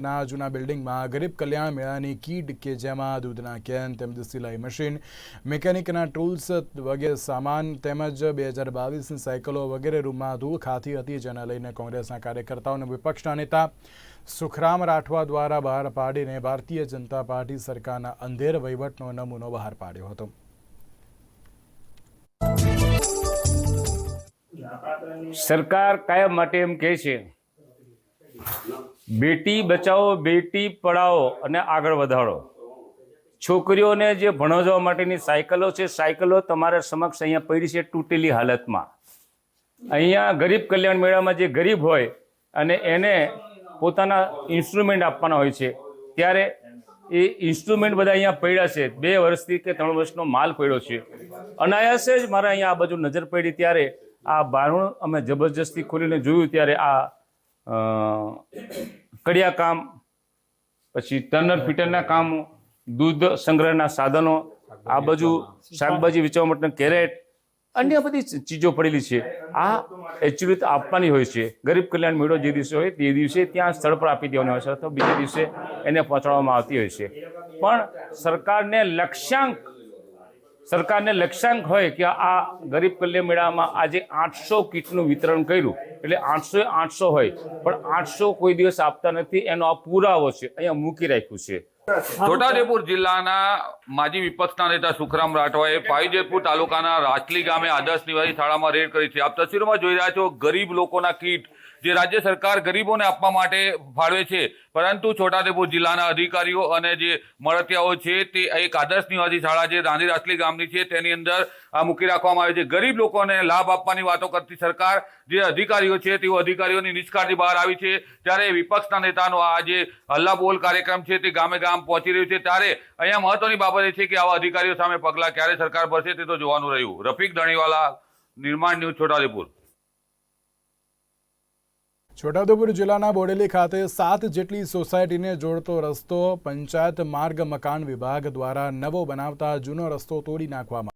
ના, જૂના બિલ્ડિંગમાં ગરીબ કલ્યાણ મેળાની કીટ કે જેમાં દૂધના કેન તેમજ સિલાઈ મશીન, મિકેનિકના ટૂલ્સ વગેરે સામાન તેમજ બે હજાર બાવીસની સાયકલો વગેરે રૂમમાં ધૂળ ખાતી હતી, જેને લઈને કોંગ્રેસના કાર્યકર્તાઓ અને વિપક્ષના નેતા સુખરામ રાઠવા દ્વારા બહાર પાડીને ભારતીય જનતા પાર્ટી સરકારના અંધેર વહીવટનો નમૂનો બહાર પાડ્યો હતો. સરકાર કાયમ માટે એમ કહે છે બેટી બચાવો, બેટી પઢાઓ અને આગળ વધારો. છોકરીઓને જે ભણવા માટેની સાયકલો છે, સાયકલો તમારા સમક્ષ અહીંયા પડી છે તૂટેલી હાલતમાં. અહીંયા ગરીબ કલ્યાણ મેળામાં જે ગરીબ હોય અને એને પોતાના ઇન્સ્ટ્રુમેન્ટ આપવાના હોય છે, ત્યારે એ ઇન્સ્ટ્રુમેન્ટ બધા અહીંયા પડ્યા છે. બે વર્ષથી કે ત્રણ વર્ષનો માલ પડ્યો છે. અનાયાસે જ મારા અહીંયા આ બાજુ નજર પડી ત્યારે આ બારણું અમે જબરજસ્તી ખોલીને જોયું ત્યારે આ કડિયા કામ પછી ટર્નર ફિટરના કામો દૂધ સંગ્રહના સાધનો આ બાજુ શાકભાજી વેચવા માટેના કેરેટ અન્ય બધી ચીજો પડેલી છે. આ એકચ્યુઅલી આપવાની હોય છે. ગરીબ કલ્યાણ મેળો જે દિવસે હોય તે દિવસે ત્યાં સ્થળ પર આપી દેવાનો હોય છે અથવા બીજા દિવસે એને પહોંચાડવામાં આવતી હોય છે. પણ સરકારને લક્ષ્યાંક સરકારને લક્ષ્યાંક હોય કે આ ગરીબ કલ્યાણ મેળામાં આજે આઠસો કીટનું વિતરણ કર્યું. એટલે આઠસો આઠસો હોય, પણ આઠસો કોઈ દિવસ આપતા નથી, એનો આ પુરાવો છે, અહીંયા મૂકી રાખ્યું છે. છોટાઉદેપુર જિલ્લાના માજી વિપક્ષના નેતા સુખરામ રાઠવાએ પાઈજેતપુર તાલુકાના રાચલી ગામે આદર્શ નિવાસી શાળામાં રેડ કરી છે. આપ તસવીરોમાં જોઈ રહ્યા છો ગરીબ લોકોના કીટ, જે રાજ્ય સરકાર ગરીબોને આપવા માટે ફાળવે છે. પરંતુ છોટાઉદેપુર જિલ્લાના અધિકારીઓ અને જે મળતિયાઓ છે તે એક આદર્શ નિવાસી શાળા જે રાંધી રાજલી ગામની છે. તેની અંદર આ મૂકી રાખવામાં આવે છે. ગરીબ લોકોને લાભ આપવાની વાતો કરતી સરકાર જે અધિકારીઓ છે તેઓ અધિકારીઓની નિષ્કાળજી બહાર આવી છે. ત્યારે વિપક્ષના નેતાનો આ જે હલ્લા બોલ કાર્યક્રમ છે તે ગામે ગામ પહોંચી રહ્યું છે ત્યારે અહીંયા મહત્વની બાબત એ છે કે આવા અધિકારીઓ સામે પગલાં ક્યારે સરકાર ભરશે તે તો જોવાનું રહ્યું. રફીક દણીવાલા નિર્માણ ન્યૂઝ, છોટાઉદેપુર. છોટાઉદેપુર જિલ્લાના બોડેલી ખાતે સાત જેટલી સોસાયટીને જોડતો રસ્તો, પંચાયત, માર્ગ, મકાન વિભાગ દ્વારા નવો બનાવતા જૂનો રસ્તો તોડી નાખવામાં